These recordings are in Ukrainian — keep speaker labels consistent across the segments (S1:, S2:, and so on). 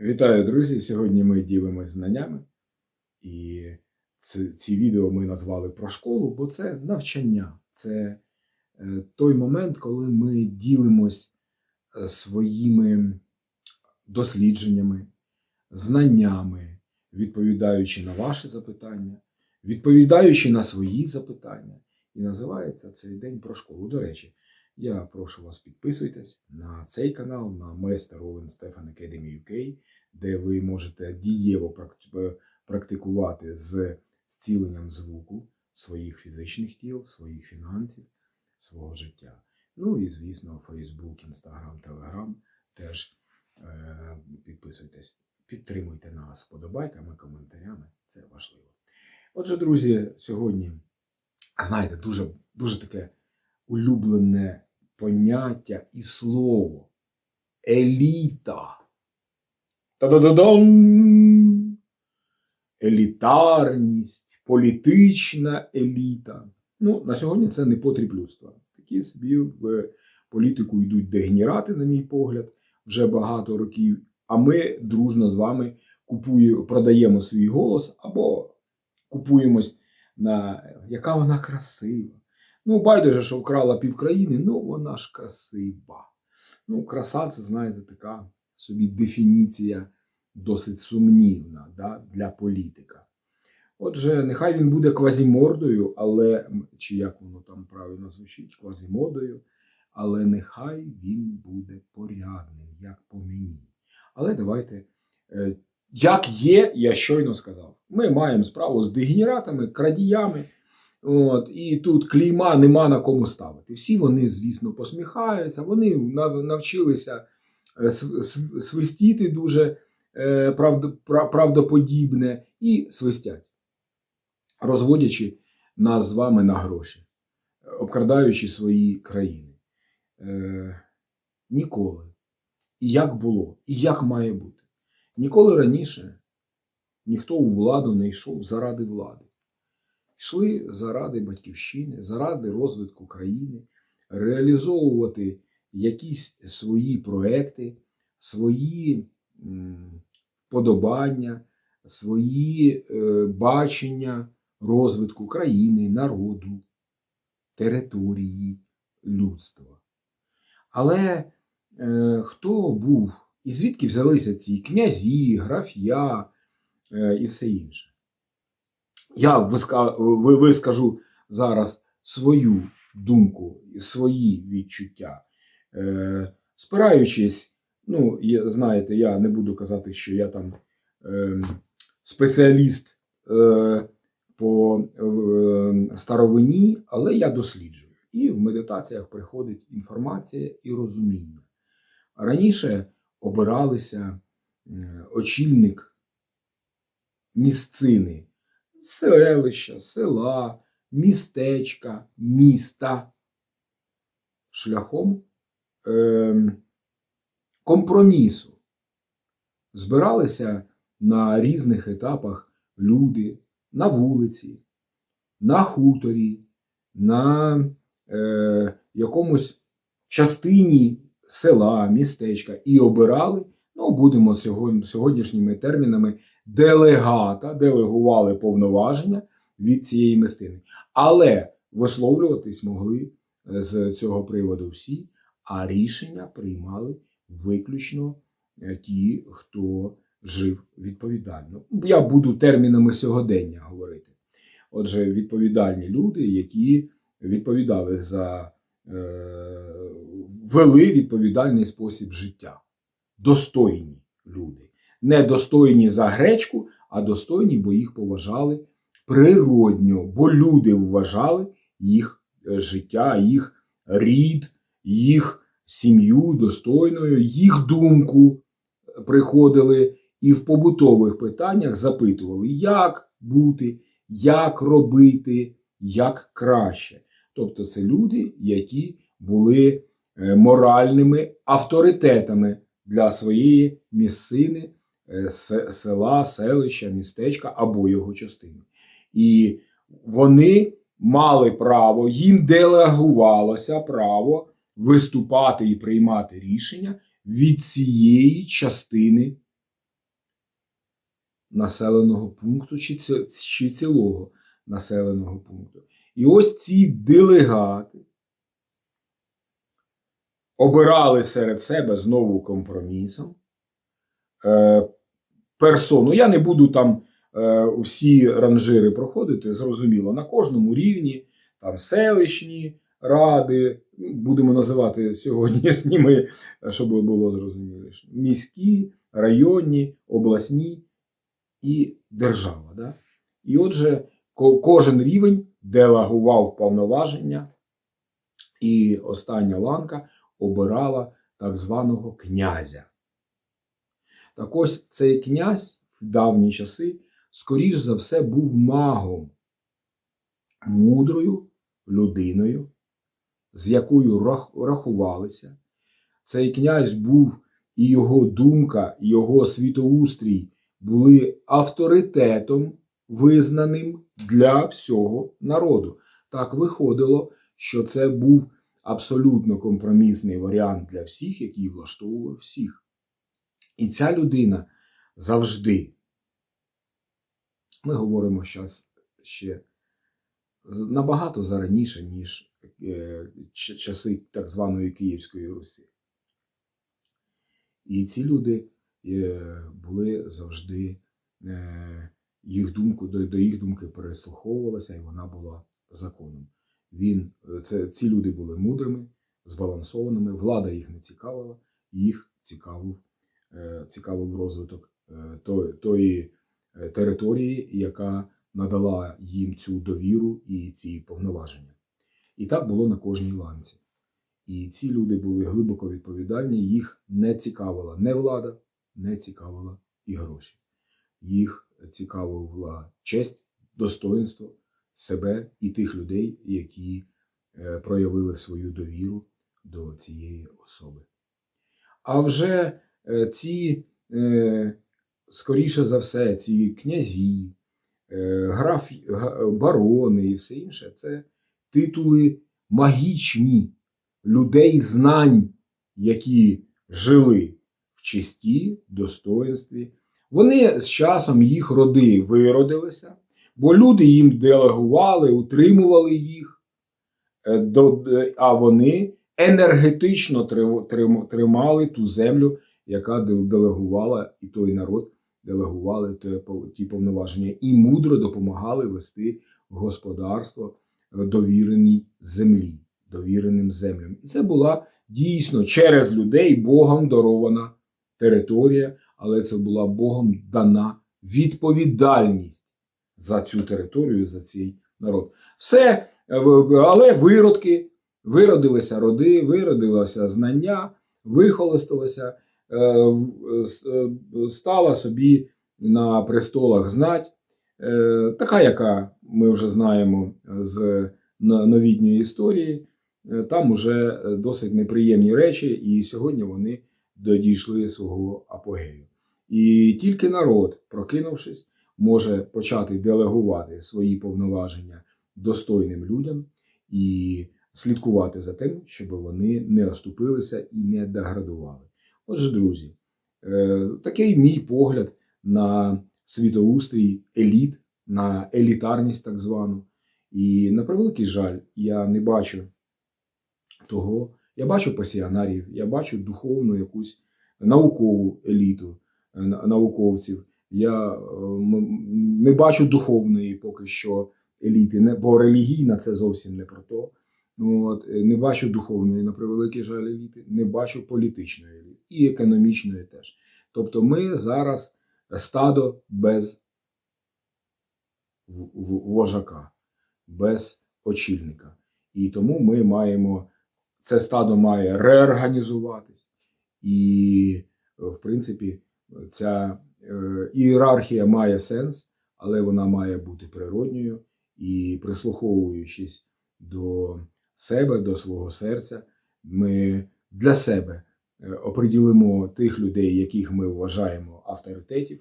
S1: Вітаю, друзі! Сьогодні ми ділимось знаннями. І ці, ці відео ми назвали про школу, бо це навчання. Це е, той момент, коли ми ділимось е, своїми дослідженнями, знаннями, відповідаючи на ваші запитання, відповідаючи на свої запитання. І називається цей день про школу. До речі, я прошу вас підписуйтесь на цей канал, на Master Owen Stefan Academy UK, де ви можете дієво практикувати з зціленням звуку своїх фізичних тіл, своїх фінансів, свого життя. Ну і, звісно, Facebook, Instagram, Telegram теж е, підписуйтесь, підтримуйте нас вподобайками, коментарями. Це важливо. Отже, друзі, сьогодні, знаєте, дуже, дуже таке улюблене поняття і слово. Еліта. Та-да-да-дам! Елітарність, політична еліта. Ну, на сьогодні це не потріб людства. Такі собі в політику йдуть дегенерати, на мій погляд, вже багато років. А ми дружно з вами купує, продаємо свій голос або купуємось на яка вона красива. Ну, байдуже, що вкрала півкраїни, ну вона ж красива. Ну, краса, це, знаєте, така собі дефініція досить сумнівна да, для політика. Отже, нехай він буде квазімордою, але чи як воно там правильно звучить, квазімодою, але нехай він буде порядним, як по мені. Але давайте, е, як є, я щойно сказав. Ми маємо справу з дегенератами, крадіями. От, і тут клейма нема на кому ставити. Всі вони, звісно, посміхаються, вони навчилися е, св- св- свистіти дуже е, правд- пра- правдоподібне і свистять, розводячи нас з вами на гроші, обкрадаючи свої країни. Е, Ніколи. І як було, і як має бути. Ніколи раніше ніхто у владу не йшов заради влади йшли заради батьківщини, заради розвитку країни, реалізовувати якісь свої проекти, свої вподобання, свої е, бачення розвитку країни, народу, території, людства. Але е, хто був і звідки взялися ці князі, графія е, і все інше? Я вискажу зараз свою думку, свої відчуття. Е, спираючись, ну, знаєте, я не буду казати, що я там е, спеціаліст е, по е, старовині, але я досліджую. І в медитаціях приходить інформація і розуміння. Раніше обиралися очільник місцини селища, села, містечка, міста шляхом ем, компромісу. Збиралися на різних етапах люди на вулиці, на хуторі, на е, якомусь частині села, містечка і обирали, ну, будемо сьогоднішніми термінами, делегата, делегували повноваження від цієї містини. Але висловлюватись могли е, з цього приводу всі, а рішення приймали виключно е, ті, хто жив відповідально. Я буду термінами сьогодення говорити. Отже, відповідальні люди, які відповідали за е, вели відповідальний спосіб життя, достойні люди не достойні за гречку, а достойні, бо їх поважали природньо, бо люди вважали їх е, життя, їх рід, їх сім'ю достойною, їх думку приходили і в побутових питаннях запитували, як бути, як робити, як краще. Тобто це люди, які були е, моральними авторитетами для своєї місцини, е, села, селища, містечка або його частини. І вони мали право, їм делегувалося право виступати і приймати рішення від цієї частини населеного пункту чи, чи цілого населеного пункту. І ось ці делегати обирали серед себе знову компромісом е, персону. Я не буду там е, всі ранжири проходити, зрозуміло, на кожному рівні, там селищні ради, будемо називати сьогоднішніми, щоб було зрозуміліше, міські, районні, обласні і держава. Да? І отже, кожен рівень делегував повноваження, і остання ланка обирала так званого князя. Так ось цей князь в давні часи, скоріш за все, був магом, мудрою людиною, з якою рахувалися. Цей князь був і його думка, і його світоустрій були авторитетом, визнаним для всього народу. Так виходило, що це був абсолютно компромісний варіант для всіх, який влаштовував всіх. І ця людина завжди, ми говоримо зараз ще набагато зараніше, ніж е, часи так званої Київської Русі. І ці люди е, були завжди, е, їх думку, до, їх думки переслуховувалася, і вона була законом. Він, це, ці люди були мудрими, збалансованими, влада їх не цікавила, їх цікавив, е, цікавив розвиток е, тої, е, території, яка надала їм цю довіру і ці повноваження. І так було на кожній ланці. І ці люди були глибоко відповідальні, їх не цікавила не влада, не цікавила і гроші. Їх цікавила честь, достоинство себе і тих людей, які проявили свою довіру до цієї особи. А вже ці, е, скоріше за все, ці князі, е, граф, барони і все інше це титули магічні людей знань, які жили в честі, достоинстві. Вони з часом їх роди виродилися, бо люди їм делегували, утримували їх, е, е, а вони енергетично трим- трим- тримали ту землю, яка делегувала, і той народ делегували ті повноваження, і мудро допомагали вести господарство е, довіреній землі, довіреним землям. І це була дійсно через людей Богом дарована територія, але це була Богом дана відповідальність за цю територію, за цей народ. Все, е, але виродки, виродилися роди, виродилося знання, вихолостилося, стала собі на престолах знать, е, така, яка ми вже знаємо з новітньої історії. Е, Там уже е, досить неприємні речі, і сьогодні вони дійшли свого апогею. І тільки народ, прокинувшись, може почати делегувати свої повноваження достойним людям і слідкувати за тим, щоб вони не оступилися і не деградували. Отже, друзі, е, такий мій погляд на світоустрій еліт, на елітарність так звану. І на превеликий жаль, я не бачу того. Я бачу пасіонарів, я бачу духовну якусь наукову еліту е, науковців. Я е, не бачу духовної поки що еліти, бо релігійна це зовсім не про то. От, не бачу духовної, на превеликий жаль, еліти, не бачу політичної еліти і економічної теж. Тобто ми зараз стадо без вожака, без очільника. І тому ми маємо, це стадо має реорганізуватись. І, в принципі, ця е, ієрархія має сенс, але вона має бути природньою і прислуховуючись до себе, до свого серця, ми для себе оприділимо тих людей, яких ми вважаємо авторитетів,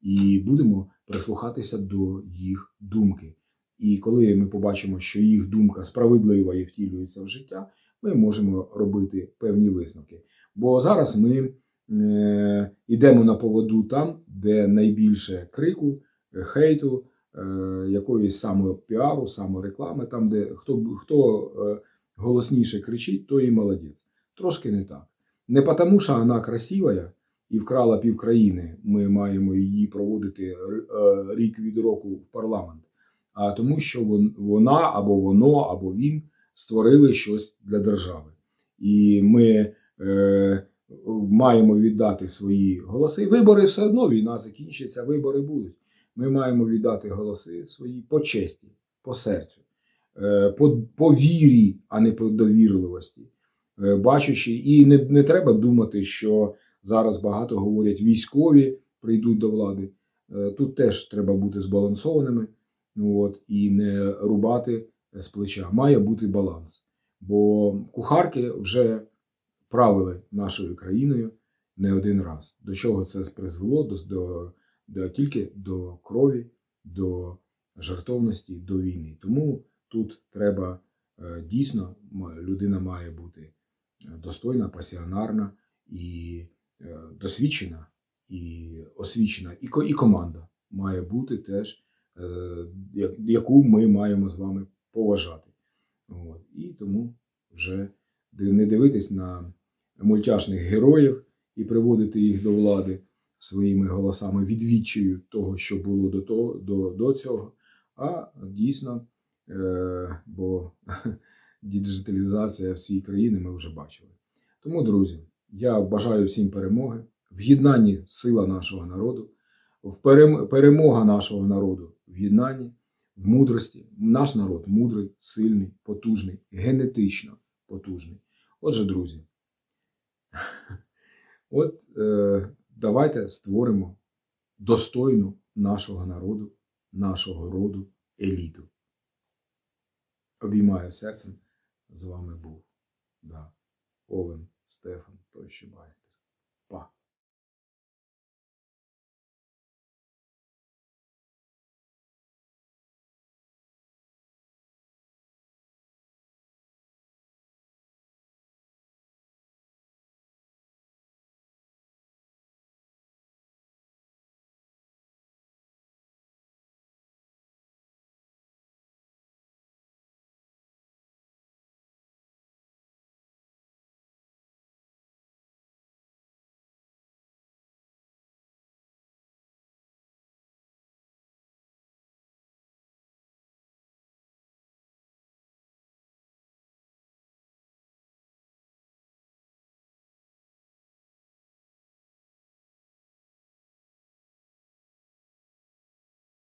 S1: і будемо прислухатися до їх думки. І коли ми побачимо, що їх думка справедлива і втілюється в життя, ми можемо робити певні висновки. Бо зараз ми е, йдемо на поводу там, де найбільше крику, е, хейту, е, якоїсь самопіару, самореклами, там, де хто, хто е, голосніше кричить, той і молодець. Трошки не так. Не тому, що вона красива і вкрала півкраїни, ми маємо її проводити е, рік від року в парламент, а тому, що вона або воно, або він створили щось для держави. І ми е, маємо віддати свої голоси. Вибори все одно війна закінчиться, вибори будуть. Ми маємо віддати голоси свої по честі, по серцю, е, по, по вірі, а не по довірливості. Е, Бачучи, і не, не треба думати, що зараз багато говорять військові прийдуть до влади. Е, Тут теж треба бути збалансованими от, і не рубати з плеча. Має бути баланс. Бо кухарки вже правили нашою країною не один раз. До чого це призвело? До, до, до тільки до крові, до жертовності, до війни. Тому тут треба е, дійсно людина має бути е, достойна, пасіонарна і е, досвідчена, і освічена, і, і команда має бути теж, е, яку ми маємо з вами поважати. От. І тому вже не дивитись на мультяшних героїв і приводити їх до влади своїми голосами відвідчою того, що було до, того, до, до цього, а дійсно, е, бо діджиталізація всієї країни ми вже бачили. Тому, друзі, я бажаю всім перемоги, в єднанні сила нашого народу, в перем- перемога нашого народу в єднанні, в мудрості. Наш народ мудрий, сильний, потужний, генетично потужний. Отже, друзі, от е, давайте створимо достойну нашого народу, нашого роду еліту. Обіймаю серцем. З вами був да, Овен Стефан, той що майстер.